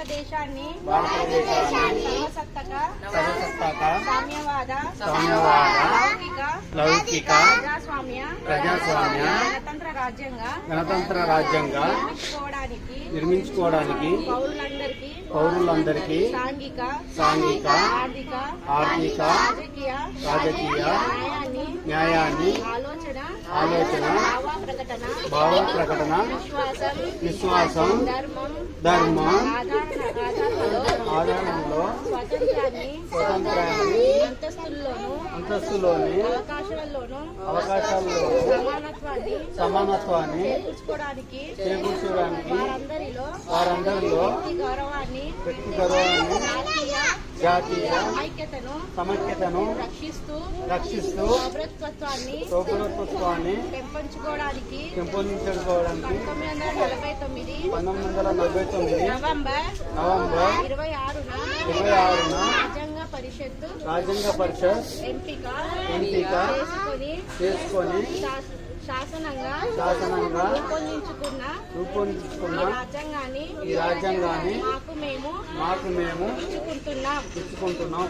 భారతదేశాన్ని సామ్యవాద లౌకిక లౌకిక ప్రజాస్వామ్య ప్రజాస్వామ్య గణతంత్ర రాజ్యంగా గణతంత్ర రాజ్యంగా నిర్మించుకోవడానికి నిర్మించుకోవడానికి పౌరులందరికీ పౌరులందరికీ సాంఘిక సాంఘిక ఆర్థిక ఆర్థిక రాజకీయ రాజకీయ న్యాయాన్ని న్యాయాన్ని ఆలోచన ఆలోచన భావ ప్రకటన విశ్వాసం విశ్వాసం ధర్మం ధర్మం ఆధార ఆధారంలో స్వాతంత్రాన్ని అంతస్తులోని అవకాశాల్లోనూ సమానత్వాన్ని చేకూర్చడానికి వారందరిలో వారందరిలో వ్యక్తి గౌరవాన్ని వ్యక్తి గౌరవాన్ని జాతీయ ఐక్యతను సమైక్యతను రక్షిస్తూ రక్షిస్తూ సౌభ్రతత్వాన్ని సౌకర్యత్వాన్ని పెంపొంచుకోవడానికి పెంపొందించుకోవడానికి పంతొమ్మిది వందల నలభై తొమ్మిది పంతొమ్మిది వందల నలభై తొమ్మిది నవంబర్ నవంబర్ ఇరవై ఆరున ఇరవై ఆరున రాజ్యాంగ పరిషత్తు రాజ్యాంగ పరిషత్ ఎంపిక ఎంపిక చేసుకొని చేసుకొని శాసనంగా శాసనంగా రూపొందించుకున్న రూపొందించుకున్న ఈ రాజ్యాంగాన్ని ఈ రాజ్యాంగాన్ని మాకు మేము మాకు మేము ఇచ్చుకుంటున్నాం ఇచ్చుకుంటున్నాం